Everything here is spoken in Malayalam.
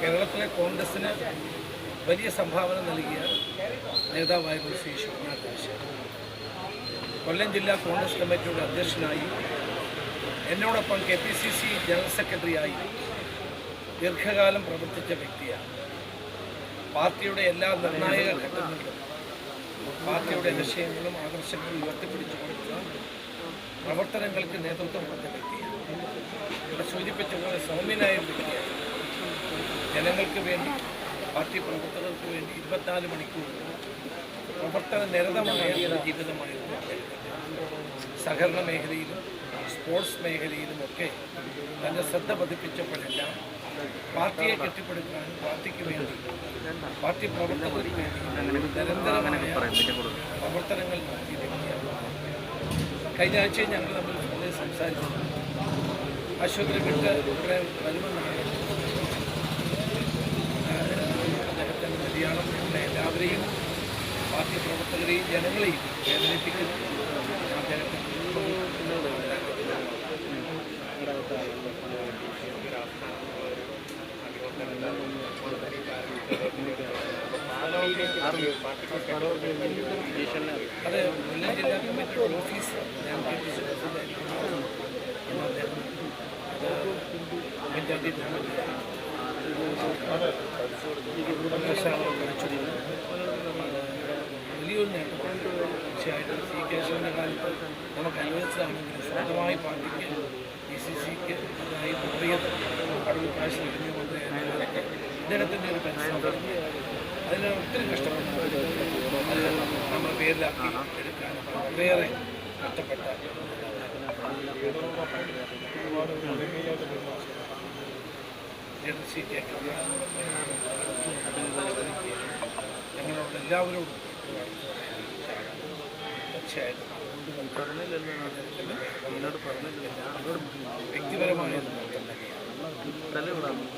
കേരളത്തിലെ കോൺഗ്രസിന് വലിയ സംഭാവന നൽകിയ നേതാവായിരുന്നു ശ്രീ ശിവനാഥ് ആശാൻ കൊല്ലം ജില്ലാ കോൺഗ്രസ് കമ്മിറ്റിയുടെ അധ്യക്ഷനായി എന്നോടൊപ്പം K P C C general സെക്രട്ടറിയായി ദീർഘകാലം പ്രവർത്തിച്ച വ്യക്തിയാണ്. പാർട്ടിയുടെ എല്ലാ നിർണായക ഘട്ടങ്ങളിലും പാർട്ടിയുടെ ലക്ഷ്യങ്ങളും ആദർശങ്ങളും ഉയർത്തിപ്പിടിച്ചു കൊടുത്ത പ്രവർത്തനങ്ങൾക്ക് നേതൃത്വം കൊടുത്ത വ്യക്തിയാണ്. ഇവിടെ സൂചിപ്പിച്ച പോലെ സൗമ്യനായ വ്യക്തിയാണ്. ജനങ്ങൾക്ക് വേണ്ടി പാർട്ടി പ്രവർത്തകർക്ക് വേണ്ടി ഇരുപത്തിനാല് മണിക്കൂർ പ്രവർത്തന നിരതമായ ഒരു ജീവിതമായിരുന്നു സഹകരണ മേഖലയിലും സ്പോർട്സ് മേഖലയിലുമൊക്കെ തന്റെ ശ്രദ്ധ പതിപ്പിച്ചപ്പോഴെല്ലാം പാർട്ടിയെ കെട്ടിപ്പടുക്കാനും പാർട്ടിക്ക് വേണ്ടി പാർട്ടി പ്രവർത്തകർക്ക് വേണ്ടി പ്രവർത്തനങ്ങൾ നടത്തിയ കഴിഞ്ഞ ആഴ്ചയിൽ ഞങ്ങൾ ഫോണിൽ സംസാരിച്ചു. ആശുപത്രി വിട്ട് ഇവിടെ വരുമെന്നാണ് എല്ലാവരെയും പാർട്ടി പ്രവർത്തകരെയും ജനങ്ങളെയും വേദനിപ്പിക്കുന്നു. അതെ മുല്ല ജില്ലാ കമ്മിറ്റി ഓഫീസ് ഞാൻ കെ പി കേശവന്റെ കാലത്ത് നമുക്ക് അനുവദിച്ചതാണെങ്കിൽ സ്വന്തമായി പാർട്ടിക്ക് ഡി സി സിക്ക് അതായത് മാറിയത് കടവ് പ്രാവശ്യം മന്ത്രിയായതൊക്കെ ഇദ്ദേഹത്തിന്റെ ഒരു പരിശ്രമം. അതിന് ഒത്തിരി കഷ്ടപ്പെട്ടു അത് നമ്മുടെ പേരിലാക്കി എടുക്കാൻ വളരെയേറെ കഷ്ടപ്പെട്ട ജനസീറ്റ് സീറ്റ് ഞങ്ങളോട് എല്ലാവരോടും തീർച്ചയായിട്ടും. വ്യക്തിപരമായ ഒരു വ്യക്തിപരമായ തന്നെയാണ്